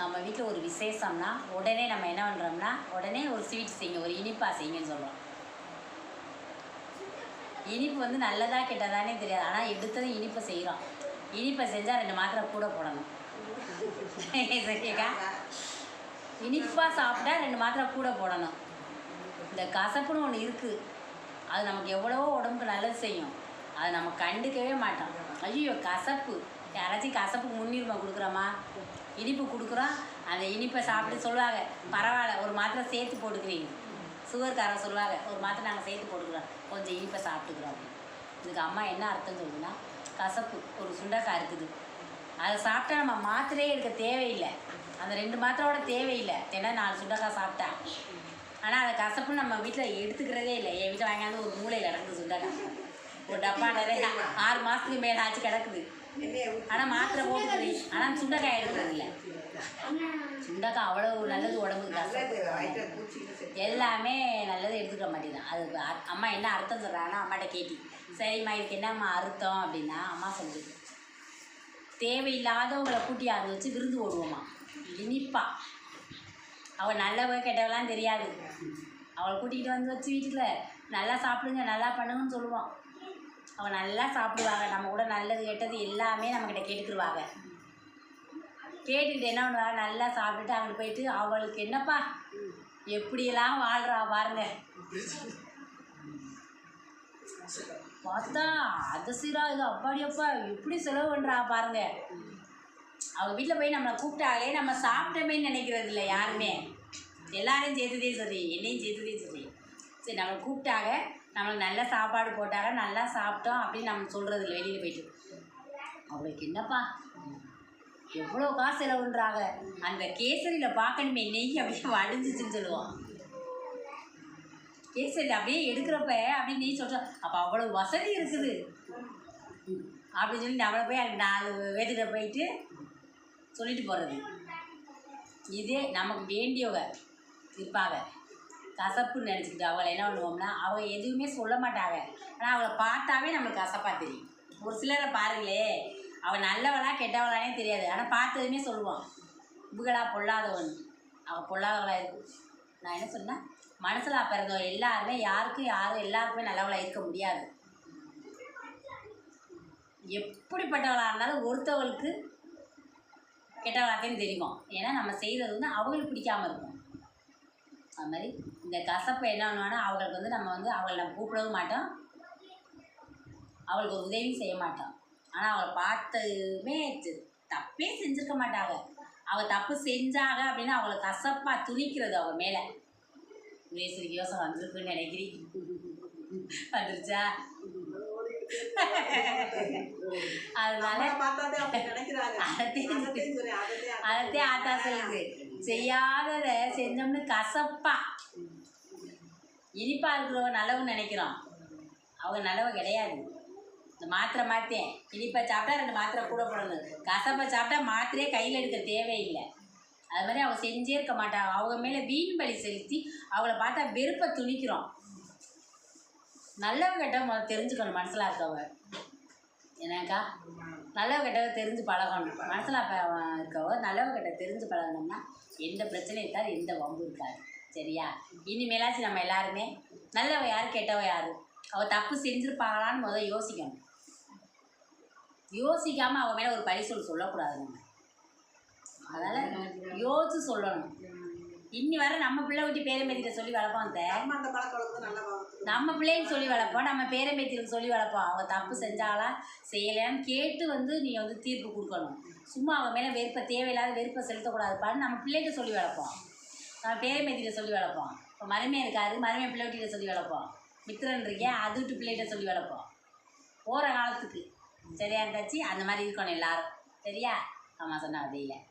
நம்ம வீட்டில் ஒரு விசேஷம்னா உடனே நம்ம என்ன பண்ணுறோம்னா உடனே ஒரு ஸ்வீட் செய்யுங்க ஒரு இனிப்பாக செய்யுங்கன்னு சொல்கிறோம் இனிப்பு வந்து நல்லதா கெட்டதானே தெரியாது. ஆனால் எடுத்ததும் இனிப்பை செய்கிறோம் இனிப்பை செஞ்சால் ரெண்டு மாத்திரை கூட போடணும். சரியாக்கா? இனிப்பாக சாப்பிட்டா ரெண்டு மாத்திரை கூட போடணும். இந்த கசப்புன்னு ஒன்று இருக்குது அது நமக்கு எவ்வளவோ உடம்புக்கு நல்லது செய்யும். அதை நம்ம கண்டுக்கவே மாட்டோம். ஐயோ கசப்பு. யாராச்சும் கசப்புக்கு முன்னுரிமை கொடுக்குறோமா? இனிப்பு கொடுக்குறோம். அந்த இனிப்பை சாப்பிட்டு சொல்லுவாங்க பரவாயில்ல ஒரு மாத்திரை சேர்த்து போட்டுக்கிறீங்க சுகர்காரன் சொல்லுவாங்க ஒரு மாத்திரை நாங்கள் சேர்த்து போட்டுக்கிறோம். கொஞ்சம் இனிப்பை சாப்பிட்டுக்கிறோம். அப்படின்னு இதுக்கு அம்மா என்ன அர்த்தம் சொல்லுதுன்னா கசப்பு ஒரு சுண்டக்காய் இருக்குது. அதை சாப்பிட்டா நம்ம மாத்திரையே எடுக்க தேவையில்லை. அந்த ரெண்டு மாத்திரையோட தேவையில்லை. ஏன்னா நாலு சுண்டக்காய் சாப்பிட்டா ஆனால் அதை கசப்புன்னு நம்ம வீட்டில் எடுத்துக்கிறதே இல்லை. என் வீட்டில் வாங்கியாந்து ஒரு மூலையில் கிடக்குது சுண்டக்காய். ஒரு டப்பா நிறைய ஆறு மாதத்துக்கு மேலே ஆச்சு கிடக்குது ஆனால் மாத்திரை போட்டுக்கிறீ ஆனால் சுண்டக்காய் எடுக்கிறது இல்லை சுண்டக்காய் அவ்வளோ நல்லது உடம்புக்கு எல்லாமே நல்லது எடுத்துக்க மாட்டேங்குது அது அம்மா என்ன அர்த்தம் சொல்கிறாங்கன்னா அம்மாட்ட கேட்டி. சரிம்மா இதுக்கு என்னம்மா அர்த்தம் அப்படின்னா அம்மா சொல்லுது. தேவையில்லாதவங்களை கூட்டி அதை வச்சு விருந்து ஓடுவோம்மா இனிப்பா. அவள் நல்லவ கெட்டவெல்லாம் தெரியாது. அவளை கூட்டிகிட்டு வந்து வச்சு வீட்டில் நல்லா சாப்பிடுங்க நல்லா பண்ணுங்கன்னு சொல்லுவான். அவள் நல்லா சாப்பிடுவாங்க. நம்ம கூட நல்லது கெட்டது எல்லாமே நம்மக்கிட்ட கேட்டுக்கிடுவாங்க கேட்டுக்கிட்டு என்ன பண்ணுவா? நல்லா சாப்பிட்டுட்டு அங்கே போயிட்டு அவளுக்கு என்னப்பா? எப்படியெல்லாம் வாழ்றா பாருங்க. பார்த்தா அதை சீரா இது அப்பாடியப்பா எப்படி செலவு பண்ணுறா பாருங்க. அவங்க வீட்டில் போய் நம்மளை கூப்பிட்டாலே நம்ம சாப்பிட்டமே நினைக்கிறது இல்லை யாருமே. எல்லாரையும் சேர்த்துதே சரி என்னையும் சேர்த்துதே சரி. சரி நம்மளை கூப்பிட்டாங்க. நம்மளுக்கு நல்ல சாப்பாடு போட்டாங்க. நல்லா சாப்பிட்டோம் அப்படின்னு நம்ம சொல்கிறது இல்லை வெளியில் போயிட்டு. அவளுக்கு என்னப்பா? எவ்வளோ காசு செலவுன்றாங்க? அந்த கேசரியில் பார்க்கணுமே நெய் அப்படியே வடிஞ்சிச்சுன்னு சொல்லுவான். கேசரி அப்படியே எடுக்கிறப்ப அப்படின்னு நெய் சொல்கிறான் அப்போ அவ்வளோ வசதி இருக்குது. அப்படின்னு சொல்லி நம்மளை போய் நாலு வேதிட்ட போயிட்டு சொல்லிட்டு போகிறது இதே நமக்கு வேண்டியவங்க இருப்பாங்க. கசப்புன்னு நினச்சிக்கிட்டு அவளை என்ன பண்ணுவோம்னா அவங்க எதுவுமே சொல்ல மாட்டாங்க. ஆனால் அவளை பார்த்தாவே நம்மளுக்கு கசப்பாக தெரியும். ஒரு சிலரை பாருங்களே அவள் நல்லவளா கெட்டவளானே தெரியாது. ஆனால் பார்த்ததுமே சொல்லுவான் இவங்களா பொல்லாதவன். அவள் பொல்லாதவளா இருக்கு. நான் என்ன சொன்னேன் மனசில் பிறந்தவங்க எல்லாருமே யாருக்கும் யாரும் எல்லாருக்குமே நல்லவளாக இருக்க முடியாது. எப்படிப்பட்டவளாக இருந்தாலும் ஒருத்தவளுக்கு கெட்டவளாத்தையும் தெரியும். ஏன்னா நம்ம செய்கிறது வந்து அவங்களுக்கு பிடிக்காமல் இருக்கும். அது மாதிரி இந்த கசப்பை என்ன பண்ணுவானா அவங்களுக்கு வந்து நம்ம வந்து அவளை நம்ம கூப்பிடவும் மாட்டோம். அவளுக்கு ஒரு உதவியும் செய்ய மாட்டோம். ஆனால் அவளை பார்த்ததுமே த- தப்பே செஞ்சுருக்க மாட்டாங்க அவள் தப்பு செஞ்சாங்க அப்படின்னா அவளை கசப்பாக துணிக்கிறது அவங்க மேலே. மேஸ்திரிக்கு யோசனை வந்திருக்குன்னு நினைக்கிறீங்க வந்துருச்சா? அதனால அதத்தே ஆத்தா சொல்லுது. செய்யாததை செஞ்சோம்னு கசப்பா. இனிப்பா இருக்கிறவங்க நல்லவன்னு நினைக்கிறோம். அவங்க நல்லவ கிடையாது. மாத்திரை மாற்றேன் இனிப்பை சாப்பிட்டா ரெண்டு மாத்திரை கூட போடணும் கசப்பை சாப்பிட்டா மாத்திரையே கையில் எடுக்க தேவையில்லை. அது மாதிரி அவள் செஞ்சே இருக்க மாட்டாங்க அவங்க மேலே வீண் பலி செலுத்தி அவளை பார்த்தா வெறுப்பை துணிக்கிறோம். நல்லவ கெட்ட தெரிஞ்சுக்கணும் மனசில் இருக்கவங்க என்னக்கா? நல்லவ கெட்டவ தெரிஞ்சு பழகணும். மனசில் இருக்கவ நல்லவ கெட்ட தெரிஞ்சு பழகணும்னா எந்த பிரச்சனையும் இருக்காது எந்த வம்பு இருக்காது. சரியா? இனிமேலாச்சும் நம்ம எல்லாருமே. நல்லவ யார் கெட்டவ யார்? அவள் தப்பு செஞ்சுருப்பாங்களான்னு முதல் யோசிக்கணும். யோசிக்காமல் அவ மேலே ஒரு பரிசொல் சொல்லக்கூடாது நம்ம அதனால் யோசிச்சு சொல்லணும். இன்னி வர நம்ம பிள்ளை விட்டு பேரம்பேத்திட்ட சொல்லி வளர்ப்போம் நம்ம பிள்ளைக்கு சொல்லி வளர்ப்போம். நம்ம பேரம்பேத்திகளுக்கு சொல்லி வளர்ப்போம். அவங்க தப்பு செஞ்சாங்களா செய்யலையான்னு கேட்டு வந்து நீ வந்து தீர்ப்பு கொடுக்கணும். சும்மா அவங்க மேலே வெறுப்பை தேவையில்லாத வெறுப்பை செலுத்தக்கூடாதுப்பான்னு நம்ம பிள்ளைகிட்ட சொல்லி வளர்ப்போம். நம்ம பேரம்பேத்திட்ட சொல்லி வளர்ப்போம். இப்போ மருமையாக இருக்காரு மருமையை பிள்ளை வீட்டில் சொல்லி வளர்ப்போம். மித்திரன் இருக்கேன் அது விட்டு பிள்ளைகிட்ட சொல்லி வளர்ப்போம். போகிற காலத்துக்கு. சரியா இருந்தாச்சு அந்த மாதிரி இருக்கணும் எல்லாரும். சரியா? அம்மா சொன்ன வதையில்